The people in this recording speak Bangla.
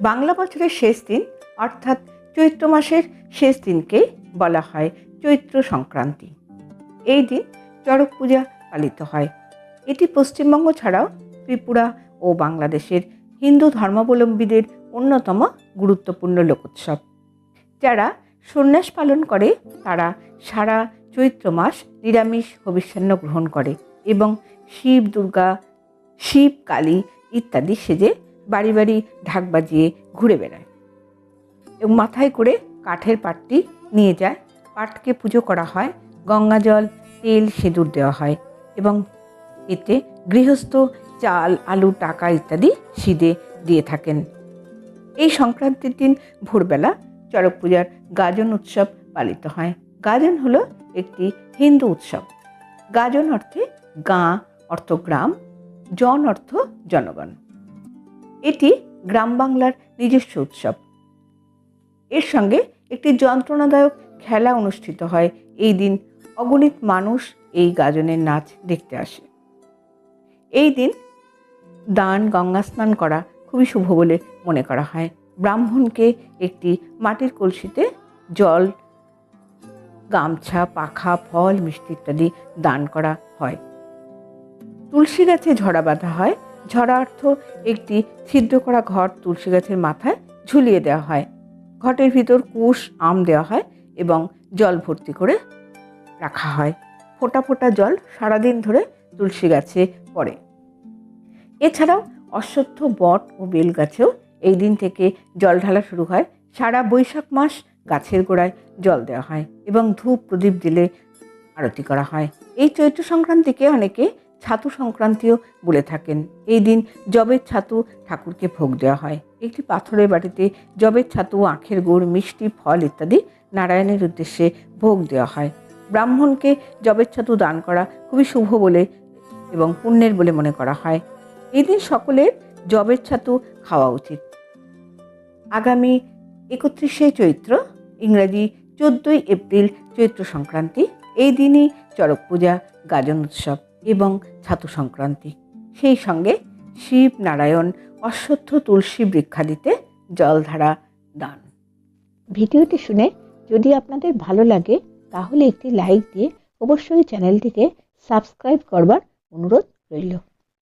বাংলা বছরের শেষ দিন, অর্থাৎ চৈত্র মাসের শেষ দিনকে বলা হয় চৈত্র সংক্রান্তি। এই দিন চড়ক পূজা পালিত হয়। এটি পশ্চিমবঙ্গ ছাড়াও ত্রিপুরা ও বাংলাদেশের হিন্দু ধর্মাবলম্বীদের অন্যতম গুরুত্বপূর্ণ লোকোৎসব। যারা সন্ন্যাস পালন করে, তারা সারা চৈত্র মাস নিরামিষ হবিষ্যান্ন গ্রহণ করে এবং শিব, দুর্গা, শিব, কালী ইত্যাদি সেজে বাড়ি বাড়ি ঢাক বাজিয়ে ঘুরে বেড়ায় এবং মাথায় করে কাঠের পাটটি নিয়ে যায়। পাটকে পুজো করা হয়, গঙ্গা জল, তেল, সিঁদুর দেওয়া হয় এবং এতে গৃহস্থ চাল, আলু, টাকা ইত্যাদি সিদে দিয়ে থাকেন। এই সংক্রান্তির দিন ভোরবেলা চড়ক পূজার গাজন উৎসব পালিত হয়। গাজন হলো একটি হিন্দু উৎসব। গাজন অর্থে গাঁ, অর্থ গ্রাম, জন অর্থ জনগণ। এটি গ্রাম বাংলার নিজস্ব উৎসব। এর সঙ্গে একটি যন্ত্রণাদায়ক খেলা অনুষ্ঠিত হয়। এই দিন অগণিত মানুষ এই গাজনের নাচ দেখতে আসে। এই দিন দান, গঙ্গা স্নান করা খুবই শুভ বলে মনে করা হয়। ব্রাহ্মণকে একটি মাটির কলসিতে জল, গামছা, পাখা, ফল, মিষ্টি ইত্যাদি দান করা হয়। তুলসী গাছে ঝরা বাঁধা হয়। ঝরা অর্থ একটি ছিদ্র করা ঘর তুলসী গাছের মাথায় ঝুলিয়ে দেওয়া হয়। ঘটের ভিতর কুশ, আম দেওয়া হয় এবং জল ভর্তি করে রাখা হয়। ফোটা ফোটা জল সারাদিন ধরে তুলসী গাছে পড়ে। এছাড়াও অশ্বত্থ বট ও বেল গাছেও এই দিন থেকে জল ঢালা শুরু হয়। সারা বৈশাখ মাস গাছের গোড়ায় জল দেওয়া হয় এবং ধূপ প্রদীপ দিলে আরতি করা হয়। এই চৈত্র সংক্রান্তিকে অনেকে ছাতু সংক্রান্তিও বলে থাকেন। এই দিন জবের ছাতু ঠাকুরকে ভোগ দেওয়া হয়। একটি পাথরের বাটিতে জবের ছাতু, আখের গুড়, মিষ্টি, ফল ইত্যাদি নারায়ণের উদ্দেশ্যে ভোগ দেওয়া হয়। ব্রাহ্মণকে জবের ছাতু দান করা খুবই শুভ বলে এবং পুণ্যের বলে মনে করা হয়। এই দিন সকলের জবের ছাতু খাওয়া উচিত। আগামী একত্রিশে চৈত্র, ইংরাজি চোদ্দোই এপ্রিল চৈত্র সংক্রান্তি, এই দিনই চড়ক পূজা, গাজন উৎসব। এবং ছাতু সংক্রান্তি সেই সঙ্গে শিব নারায়ণ অশ্বত্থ তুলসী বৃক্ষাদিতে জলধারা দান। ভিডিওটি শুনে যদি আপনাদের ভালো লাগে, তাহলে একটি লাইক দিয়ে অবশ্যই চ্যানেলটিকে সাবস্ক্রাইব করবার অনুরোধ রইল।